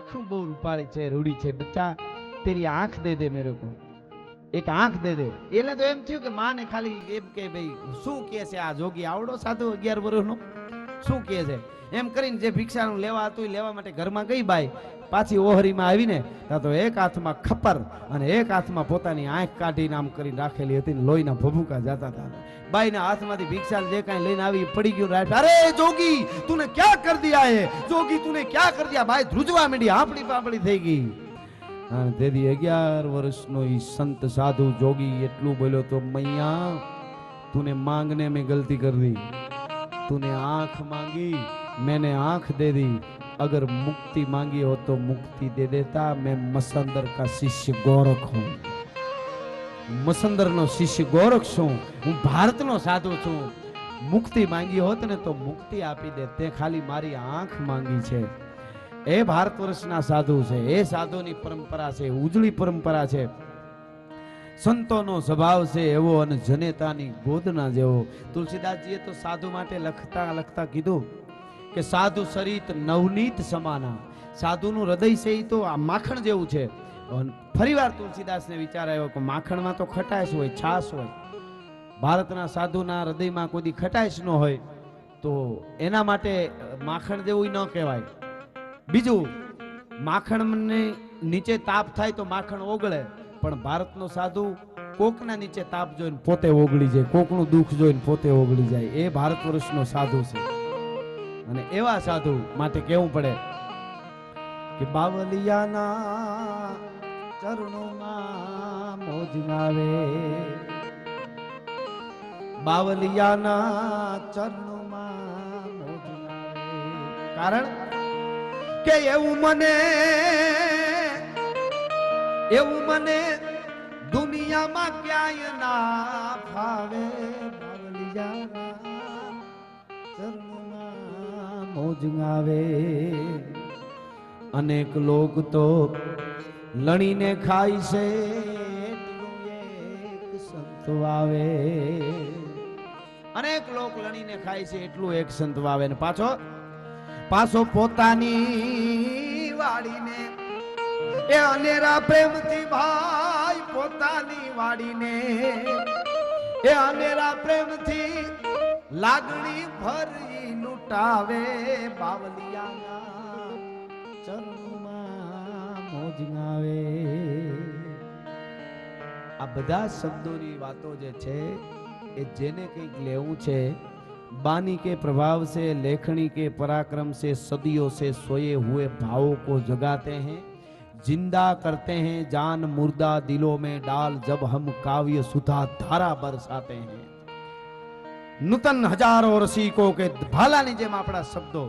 આંખों બહુ રૂપાળી છે રૂડી છે, બચ્ચા, તેરી આંખ દે દે મેરે કો. એક આંખ દે દે. એટલે તો એમ થયું કે માને ખાલી એમ કે ભાઈ, શું કે છે આ જોગી આવડો સાધુ અગિયાર વર્ષનો શું કે છે? એમ કરીને જે ભિક્ષાનું લેવા હતું એ લેવા માટે ઘરમાં ગઈ બાઈ. પાછી ઓહરીમાં આવીને ત્યાં તો એક હાથમાં ખપર અને એક હાથમાં પોતાની આંખ કાઢીને આમ કરી રાખેલી હતી ને લોહીના ભભૂકા જતા હતા. બાઈના હાથમાંથી ભિક્ષાલ જે કાંઈ લઈને આવી પડી ગયું રાઠ અરે જોગી, તુને ક્યાં કર દિયા હે જોગી, તુને ક્યાં કર દિયા? ભાઈ ધ્રુજવા માંડી હાંપડી પાપડી થઈ ગઈ. અને તેથી અગિયાર વર્ષનો એ સંત સાધુ જોગી એટલું બોલ્યો, તો મૈયા, તુને માંગને મેં ગલતી કરી દી. તુને આંખ માંગી मैंने आंख दे दी अगर मुक्ति मांगी हो तो मुक्ति दे देता मैं मसंदर का शिष्य गौरख हूँ મસંદરનો શિષ્ય ગોરખ છું હું ભારતનો સાધુ છું મુક્તિ માંગી હોત ને તો મુક્તિ આપી દે તે ખાલી મારી આંખ માંગી છે એ ભારત વર્ષના સાધુ છે એ સાધુની પરંપરા છે ઉજળી પરંપરા છે સંતોનો સ્વભાવ છે એવો અને જનેતાની ગોદના જેવો તુલસીદાસજીએ તો સાધુ માટે લખતા લખતા કીધું કે સાધુ સરિત નવનીત સમાના. સાધુનું હૃદય છે તો આ માખણ જેવું છે. ફરી ફરીવાર તુલસીદાસને વિચાર આવ્યો કે માખણમાં તો ખટાશ હોય, છાશ હોય. ભારતના સાધુના હૃદયમાં કોઈ ખટાશ ન હોય, તો એના માટે માખણ જેવું ન કહેવાય. બીજું, માખણને નીચે તાપ થાય તો માખણ ઓગળે, પણ ભારતનો સાધુ કોકના નીચે તાપ જોઈને પોતે ઓગળી જાય, કોકનું દુઃખ જોઈને પોતે ઓગળી જાય. એ ભારત વર્ષનો સાધુ છે. અને એવા સાધુ માટે કેવું પડે કે બાવલિયાના ચરણોમાં મોજ આવે બાવલિયાના ચરણોમાં કારણ કે એવું મને એવું મને દુનિયામાં ક્યાંય ના ફાવે. બાવલિયાના ચરણોમાં મોજ આવે અનેક લોક તો લણીને ખાય છે સંત આવે અનેક લોક લણીને ખાય છે, એટલું એક સંત વાવે. ને પાછો પાછો પોતાની વાડીને. એ અનેરા પ્રેમથી ભાઈ પોતાની વાડીને. એ અનેરા પ્રેમથી લાગણી ભરી લૂટાવે બાવલિયાના ચરણોમાં મોજ આવે આ બધા શબ્દોની વાતો જે છે એ જેને કંઈક લેવું છે बानी के प्रभाव से लेखनी के पराक्रम से सदियों से सोए हुए भावों को जगाते हैं जिंदा करते हैं जान मुर्दा दिलों में डाल जब हम काव्य सुधा धारा बरसाते हैं નૂતન હજારો રસિકો કે ભાલાની જેમ આપણા શબ્દો.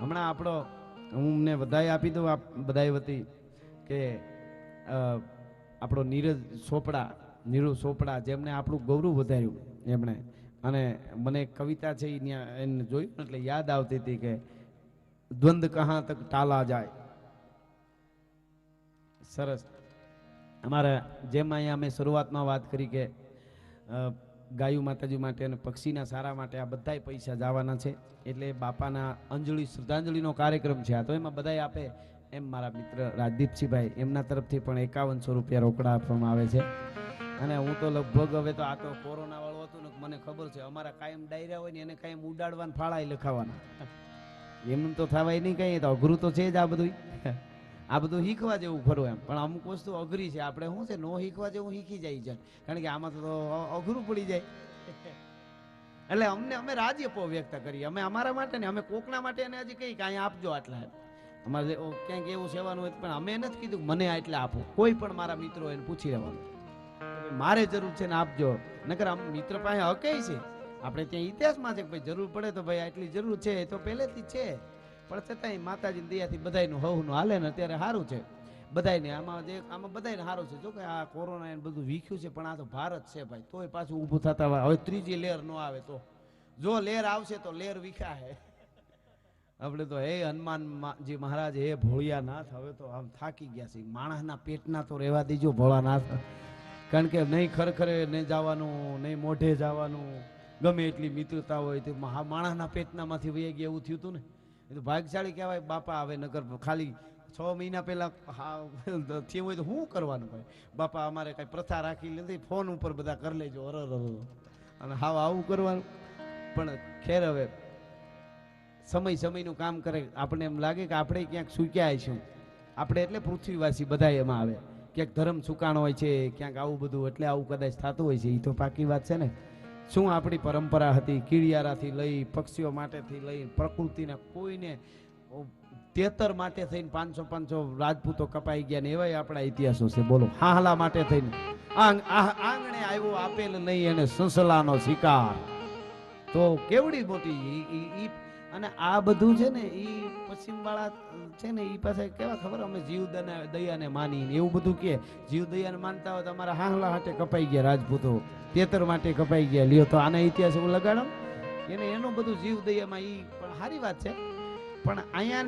હમણાં આપણો, હું અમને વધાઈ આપી દઉં, આપ બધાય વતી, કે આપણો નીરજ ચોપડા નીરુ ચોપડા જેમને આપણું ગૌરવ વધાર્યું, એમણે. અને મને કવિતા છે એ એને જોયું એટલે યાદ આવતી હતી કે, દ્વંદ કહાં તક ટાલા જાય. સરસ. અમારે જેમ અહીંયા અમે શરૂઆતમાં વાત કરી કે ગાયું માતાજી માટે અને પક્ષીના સારા માટે આ બધાય પૈસા જવાના છે. એટલે બાપાના અંજલિ, શ્રદ્ધાંજલિનો કાર્યક્રમ છે આ. તો એમાં બધાય આપે. એમ મારા મિત્ર રાજદીપસિંહભાઈ, એમના તરફથી પણ એકાવનસો રૂપિયા રોકડા આપવામાં આવે છે. અને હું તો લગભગ હવે તો આ તો કોરોના વાળું હતું ને મને ખબર છે. અમારા કાયમ ડાયરા હોય ને એને કાયમ ઉડાડવાના ફાળાય લખાવાના. એમ તો થવાય નહીં કઈ. તો અઘરું તો છે જ આ બધું આ બધું શીખવા જેવું ખરું એમ. પણ અમુક વસ્તુ અઘરી છે. આપણે શું છે? નો શીખવા જેવું શીખી જાય છે. કારણ કે આમાં તો અઘરું પડી જાય. એટલે અમને, અમે રાજીપો વ્યક્ત કરીએ. અમે અમારા માટે ને, અમે કોકના માટે એને હજી કહીએ કે અહીંયા આપજો આટલા. અમારે ક્યાંક એવું સેવાનું હોય પણ અમે નથી કીધું મને આટલા આપો. કોઈ પણ મારા મિત્રો એને પૂછી લેવાનું. મારે જરૂર છે ને આપજો. નકર આમ મિત્ર પાસે હકે છે. આપણે ત્યાં ઇતિહાસમાં છે કે ભાઈ જરૂર પડે તો ભાઈ આટલી જરૂર છે. એ તો પહેલેથી છે. પણ છતાંય માતાજીની દયાથી બધાયનું હવનું હાલે ને અત્યારે સારું છે. બધાયને આમાં જે આમાં બધાયને સારું છે. જો કે આ કોરોના એને બધું વીખ્યું છે, પણ આ તો ભારત છે ભાઈ. તોય પાછું ઊભું થતા હોય હવે ત્રીજી લેર ન આવે તો. જો લેર આવશે તો લેર વિખા હે આપણે તો હે હનુમાનજી મહારાજ, હે ભોળિયાનાથ, હવે તો આમ થાકી ગયા છે માણસના પેટના તો રહેવા દીજો ભોળાનાથ. કારણ કે નહીં ખરખરે, નહીં જવાનું, નહીં મોઢે જવાનું. ગમે એટલી મિત્રતા હોય તે માણસના પેટનામાંથી વહી ગયા એવું થયું હતું ને? એ તો ભાગશાળી કહેવાય, બાપા હવે નગર ખાલી છ મહિના પહેલા થયું હોય તો શું કરવાનું ભાઈ? બાપા અમારે કઈ પ્રથા રાખી નથી ફોન ઉપર બધા કરી લેજો, અરર અને હાવ આવું કરવાનું. પણ ખેર હવે સમય સમયનું કામ કરે આપણે એમ લાગે કે આપણે ક્યાંક સૂક્યા છીએ. આપણે એટલે પૃથ્વીવાસી બધા એમાં આવે. ક્યાંક ધર્મ સુકાણ હોય છે, ક્યાંક આવું બધું, એટલે આવું કદાચ થતું હોય છે એ તો પાકી વાત છે ને. શું આપણી પરંપરા હતી? કીડિયારાથી લઈ, પક્ષીઓ માટેથી લઈ, પ્રકૃતિના કોઈને તેતર માટે થઈને પાંચસો પાંચસો રાજપૂતો કપાઈ ગયા ને એવાય આપણા ઇતિહાસો છે. બોલો, હાહલા માટે થઈને. આંગણે આવ્યો આપેલ નહીં, એને સંસલાનો શિકાર. તો કેવડી મોટી અને આ બધું છે ને એ પશ્ચિમ વાળા છે ને એ પાસે કેવા ખબર? અમે જીવ દયાને માની એવું બધું કે, જીવ, દયાને માનતા હોય તો અમારા હાંહલા હાટે કપાઈ ગયા રાજપૂતો. તેતર માટે કપાઈ ગયા. લ્યો તો આના ઇતિહાસ હું લગાડો. એને એનું બધું જીવ, દયામાં એ પણ સારી વાત છે. પણ અહીંયા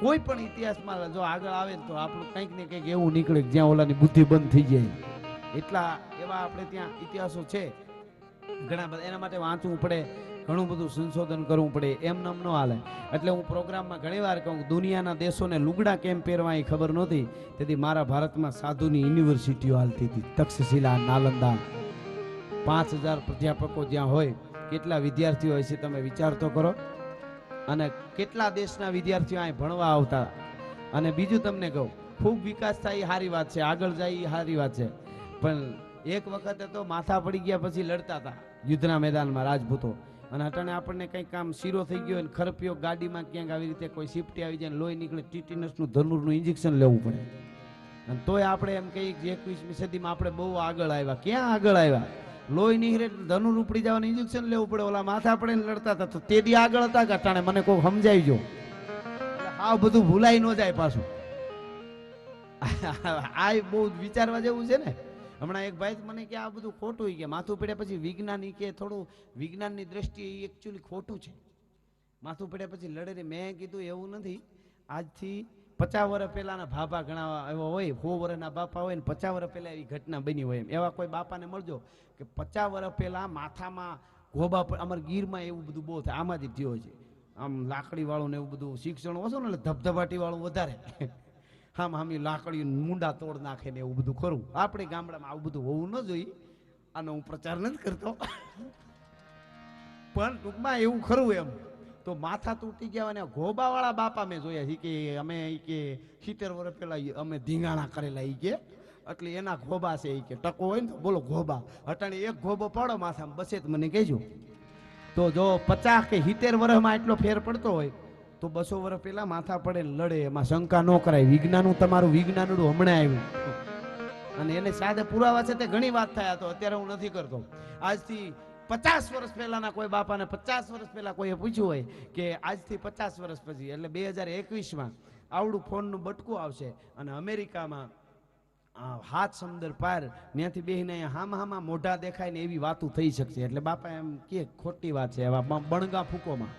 કોઈ પણ ઇતિહાસમાં જો આગળ આવે તો આપણું કંઈક ને કંઈક એવું નીકળે જ્યાં ઓલાની બુદ્ધિ બંધ થઈ જાય. એટલા એવા આપણે ત્યાં ઇતિહાસો છે. ઘણા બધા. એના માટે વાંચવું પડે. ઘણું બધું સંશોધન કરવું પડે, એમ નામ ન હાલે. એટલે હું પ્રોગ્રામમાં ઘણી વાર કહું, દુનિયાના દેશોને લુગડા કેમ પહેરવા એ ખબર નહોતી. તેથી મારા ભારતમાં સાધુની યુનિવર્સિટીઓ હાલતી હતી, તક્ષશિલા, નાલંદા. પાંચ હજાર પ્રાધ્યાપકો જ્યાં હોય, કેટલા વિદ્યાર્થીઓ હોય છે તમે વિચાર તો કરો. અને કેટલા દેશના વિદ્યાર્થીઓ અહીં ભણવા આવતા. અને બીજું તમને કહું, ખૂબ વિકાસ થાય એ સારી વાત છે, આગળ જાય એ સારી વાત છે. પણ એક વખતે તો માથા પડી ગયા પછી લડતા હતા, યુદ્ધના મેદાનમાં રાજપૂતો. અને અટાણે આપણને કંઈક કામ શીરો થઈ ગયો અને ખરપિયો ગાડીમાં ક્યાંક આવી રીતે કોઈ સિફ્ટી આવી જાય લોહી નીકળે ટીટીનસનું ધનુરનું ઇન્જેક્શન લેવું પડે. અને તોય આપણે એમ કહીએ કે એકવીસમી સદીમાં આપણે બહુ આગળ આવ્યા. ક્યાં આગળ આવ્યા? લોહી નીકળે ધનુર ઉપડી જવાનું ઇન્જેક્શન લેવું પડે. ઓલા માથા પડે લડતા હતા. તો તે દી આગળ હતા કે અટાણે? મને કોઈ સમજાવી જો આ બધું ભૂલાઈ ન જાય પાછું. આ બહુ વિચારવા જેવું છે ને. હમણાં એક ભાઈ મને કે આ બધું ખોટું કે માથું પડ્યા પછી વિજ્ઞાન કે થોડું વિજ્ઞાનની દ્રષ્ટિએ એકચ્યુઅલી ખોટું છે. માથું પડ્યા પછી લડે મેં કીધું, એવું નથી. આજથી પચાસ વર્ષ પહેલાના ભાભા ઘણા એવા હોય, સો વર્ષના બાપા હોય ને પચાસ વર્ષ પહેલાં એવી ઘટના બની હોય એમ. એવા કોઈ બાપાને મળજો કે પચાસ વર્ષ પહેલાં માથામાં ગોબા પર અમારા ગીરમાં એવું બધું બહુ થાય. આમાંથી થયો છે. આમ લાકડીવાળું ને એવું બધું શિક્ષણ ઓછું ને એટલે ધબધબાટીવાળું વધારે. આમ હામી લાકડી મુંડા તોડ નાખે ને એવું બધું ખરું. આપણે ગામડામાં આવું બધું હોવું ન જોઈએ. આનો હું પ્રચાર નથી કરતો. પણ ટૂંકમાં એવું ખરું એમ. તો માથા તૂટી ગયા અને ગોબાવાળા બાપા મેં જોયા. છે કે અમે કે સિત્તેર વર્ષ પહેલા અમે ધીંગાણા કરેલા એ કે. એટલે એના ગોબા છે એ કે. ટકો હોય ને તો બોલો ગોબા અટાણે એક ગોબો પાડો માથામાં, બસે મને કહેજો. તો જો પચાસ કે સિત્તેર વર્ષમાં એટલો ફેર પડતો હોય તો બસો વર્ષ પહેલા માથા પડે લડે, એમાં શંકા ન કરાય. વિજ્ઞાનનું તમારું વિજ્ઞાનનું હમણાં આવ્યું. અને એને સાદે પુરાવા છે તે ઘણી વાત થયા તો અત્યારે હું નથી કરતો. આજથી પચાસ વર્ષ પહેલાના કોઈ બાપાને પચાસ વર્ષ પહેલા કોઈએ પૂછ્યું હોય કે આજથી પચાસ વર્ષ પછી, એટલે બે હજાર એકવીસમાં આવડું ફોનનું બટકું આવશે અને અમેરિકામાં હાથ સમદર પાર, ત્યાંથી બેહીને અહીંયા હામાં હામાં મોઢા દેખાય ને એવી વાતું થઈ શકશે. એટલે બાપા એમ કે, ખોટી વાત છે, એવા બણગા ફૂકોમાં.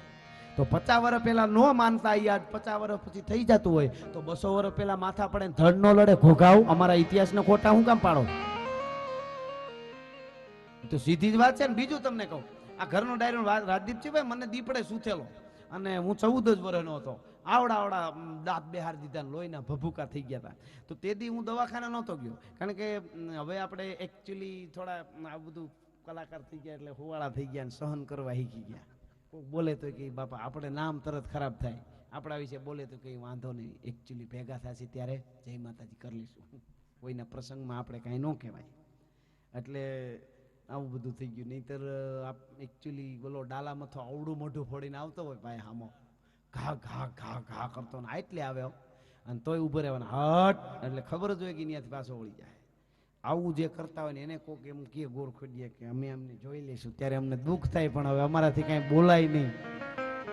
તો પચાસ વર્ષ પહેલા ન માનતા આજ પચાસ વર્ષ પછી થઈ જતું હોય તો બસો વર્ષ પહેલા માથા પડે ધડ નો લડે ઘોઘાવ અમારા ઇતિહાસને ખોટા હું કામ પાડો? તો સીધી જ વાત છે ને બીજું તમને કહું. આ ઘરનો ડાયરો રાજદીપજીભાઈ મને દીપડે સૂથેલો. અને હું ચૌદ જ વર્ષનો હતો. આવડા આવડા દાંત બેહાર દીધા લોહીના ભભૂકા થઈ ગયા હતા તો તે દી હું દવાખાને નહોતો ગયો. કારણ કે હવે આપણે એકચ્યુઅલી થોડા આ બધું કલાકાર થઈ ગયા એટલે હોવાળા થઈ ગયા સહન કરવા શીખી ગયા. કોક બોલે તો કે, બાપા, આપણે નામ તરત ખરાબ થાય. આપણા વિશે બોલે તો કંઈ વાંધો નહીં એકચ્યુઅલી ભેગા થશે ત્યારે જય માતાજી કરી લઈશું. કોઈના પ્રસંગમાં આપણે કાંઈ ન કહેવાય. એટલે આવું બધું થઈ ગયું. નહીતર એકચ્યુઅલી બોલો ડાલા મથો અવડું મોઢું ફોડીને આવતો હોય ભાઈ હામો. ઘા ઘા ઘા ઘા કરતો ને આટલે આવે અને તોય ઊભો રહેવાનો. હટ! એટલે ખબર જ હોય કે ત્યાંથી પાછો વળી જાય. આવું જે કરતા હોય ને એને કોક એમ કે ગોર ખોડીએ કે અમે અમને જોઈ લઈશું. ત્યારે અમને દુઃખ થાય, પણ હવે અમારાથી કાંઈ બોલાય નહીં.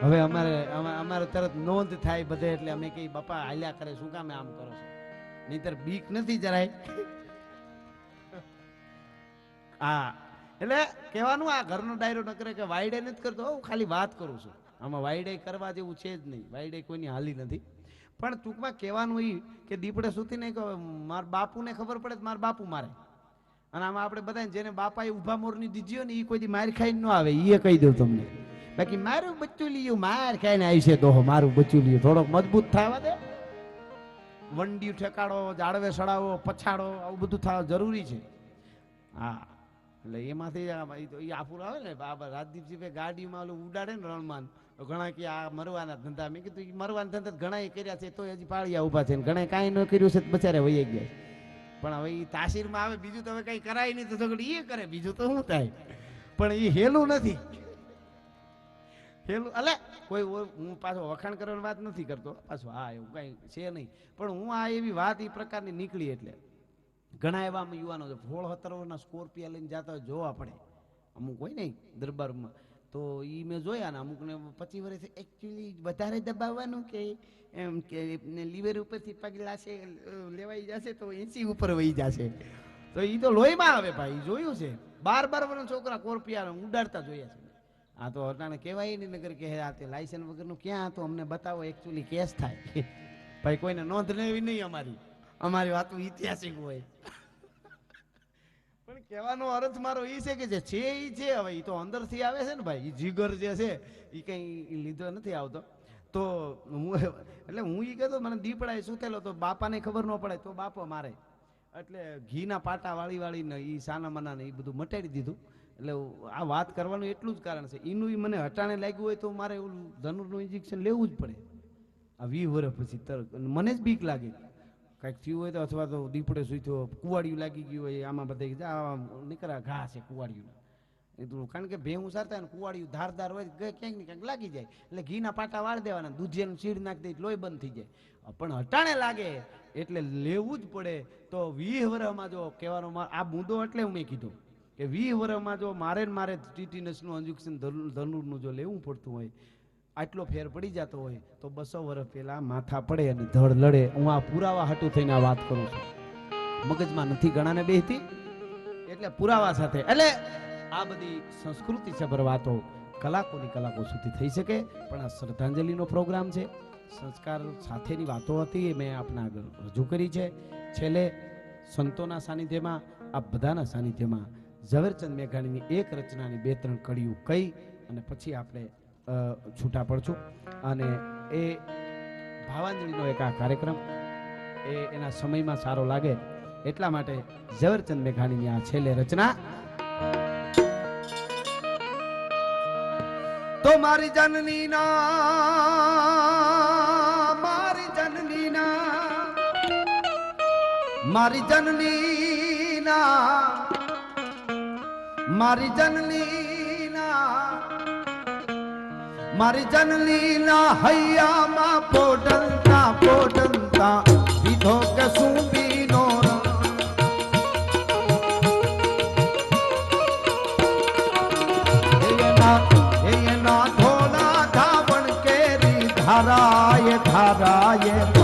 હવે અમારે, અમા- અમારે તરત નોંધ થાય બધે એટલે અમે કહીએ, બાપા, હાલ્યા કરે, શું કામે આમ કરો છો? નહીતર બીક નથી જરાય. હા એટલે કહેવાનું આ ઘરનો ડાયરો ન કરે કે વાયડે નથી કરતો. હું ખાલી વાત કરું છું. આમાં વાયડે કરવા જેવું છે જ નહીં. વાયડે કોઈની હાલી નથી. પણ ટૂંકમાં કહેવાનું એ કે દીપડે સુતી નહીં મારા બાપુને ખબર પડે તો મારા બાપુ મારે. અને આમાં આપણે બધા જેને બાપાએ ઊભા મોરની દીધી હોય ને એ કોઈ માર ખાઈને ન આવે એ કહી દઉં તમને. બાકી મારું બચ્ચું લીયું, માર ખાઈને આવી છે દોહો, મારું બચ્ચું લીયું. થોડોક મજબૂત થવા દે. વંડી ઠેકાડો, જાળવે સડાવો, પછાડો, આવું બધું થવા જરૂરી છે. હા. એટલે એમાંથી એ આફુર આવે ને બાબા રાજદીપસિંહ ગાડીમાં ઓલું ઉડાડે ને રણમાં ઘણા કે આ મરવાના ધંધા. મેં કીધું એ મરવાના ધંધા ઘણા કર્યા છે તો હજી પાળિયા ઊભા છે ને ઘણા કાંઈ ન કર્યું છે બચારે વહી ગયા પણ હવે એ તાસીરમાં આવે, બીજું તો હવે કંઈ કરાય નહીં, તો છોકરી એ કરે, બીજું તો શું થાય? પણ એ હેલું નથી. હેલું, અલે, કોઈ હું પાછો વખાણ કરવાની વાત નથી કરતો, પાછો હા, એવું કાંઈ છે નહીં. પણ હું આ એવી વાત એ પ્રકારની નીકળી એટલે. ઘણા એવા યુવાનો છે. ફોળ હતરોના સ્કોર્પિયા લઈને જતા જોવા પડે. અમુક હોય ને દરબારમાં. તો એ મેં જોયા ને અમુકને પચીસ વર્ષે એકચ્યુઅલી વધારે દબાવવાનું કે એમ કે લીવર ઉપરથી પગ છે, લેવાઈ જશે તો એસી ઉપર વહી જશે. તો એ તો લોહીમાં આવે ભાઈ જોયું છે. બાર બાર વર્ષના છોકરા કોર્પિયા ઉડાડતા જોયા છે. આ તો અટાણે કહેવાય નહીં નગર કે આ તે લાયસન્સ વગરનું ક્યાં હતું, અમને બતાવો એકચ્યુઅલી કેસ થાય. ભાઈ, કોઈને નોંધ લેવી નહીં અમારી. અમારી વાતો ઐતિહાસિક હોય. પણ કહેવાનો અર્થ મારો એ છે કે જે છે એ છે હવે, એ તો અંદરથી આવે છે ને ભાઈ જીગર જે છે, એ કંઈ લીધો નથી આવતો. તો હું એટલે હું એ કહેતો, મને દીપડાએ સૂતેલો તો બાપાને ખબર ન પડે તો બાપો મારે. એટલે ઘીના પાટા વાળી વાળીને એ સાના ને એ બધું મટાડી દીધું. એટલે આ વાત કરવાનું એટલું જ કારણ છે. એનું એ મને હટાણે લાગ્યું હોય તો મારે ઓલું ધનુરનું ઇન્જેક્શન લેવું જ પડે. આ વી વર્ષ પછી તરત. મને જ બીક લાગે. કાંઈક થયું હોય તો અથવા તો દીપડે સૂઈ કુવાડિયું લાગી ગયું હોય, આમાં બધે નીકળ્યા ઘા છે કુવાડિયું. તો કારણ કે ભેહું સારતા ને કુવાડિયું ધારદાર હોય ક્યાંક ને ક્યાંક લાગી જાય. એટલે ઘીના પાટા વાળી દેવાના દૂધિયાનું શીડ નાખી દે લોહી બંધ થઈ જાય. પણ હટાણે લાગે એટલે લેવું જ પડે. તો વીહ વરહમાં જો કહેવાનો આ મુદ્દો એટલે મેં કીધું કે વીહ વરહમાં જો મારે ને મારે ટીટીનસનું ઇન્જેક્શન ધનુરનું જો લેવું પડતું હોય આટલો ફેર પડી જતો હોય તો બસો વર્ષ પહેલા માથા પડે અને ધડ લડે. હું આ પુરાવા હાટું થઈને આ વાત કરું છું. મગજમાં નથી ગણાને બેહતી? એટલે પુરાવા સાથે. એટલે આ બધી સંસ્કૃતિ સભર વાતો કલાકોની કલાકો સુધી થઈ શકે, પણ આ શ્રદ્ધાંજલિનો પ્રોગ્રામ છે. સંસ્કાર સાથેની વાતો હતી, એ મેં આપના આગળ રજૂ કરી છે. છેલ્લે સંતોના સાનિધ્યમાં આ બધાના સાનિધ્યમાં ઝવેરચંદ મેઘાણીની એક રચનાની બે ત્રણ કડીઓ કહી અને પછી આપણે છૂટા પડશું. અને એ ભાવાંજલિનો એક આ કાર્યક્રમ એ એના સમયમાં સારો લાગે એટલા માટે ઝવેરચંદ મેઘાણીની આ છેલ્લે રચના. તો મારી જનની ના, મારી જનની ના, મારી જનની ના, મારી જનની મારી જનની ના હૈયામાં પોડલતા પોડલતા વિધો કે સુબીનો એના એના ધોળા ધાવણ કેરી ધારાય ધારાય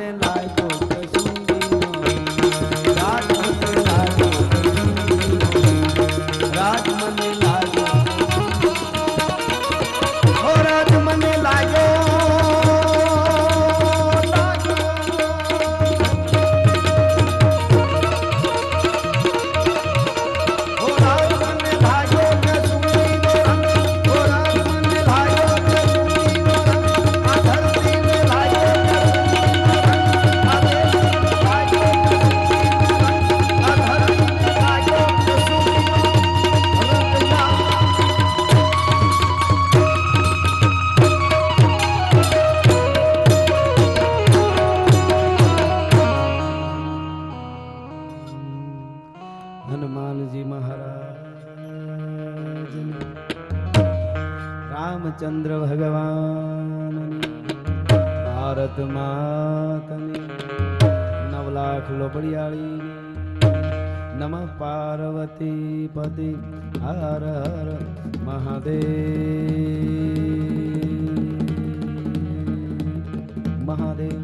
Mandela. મહાદેવ.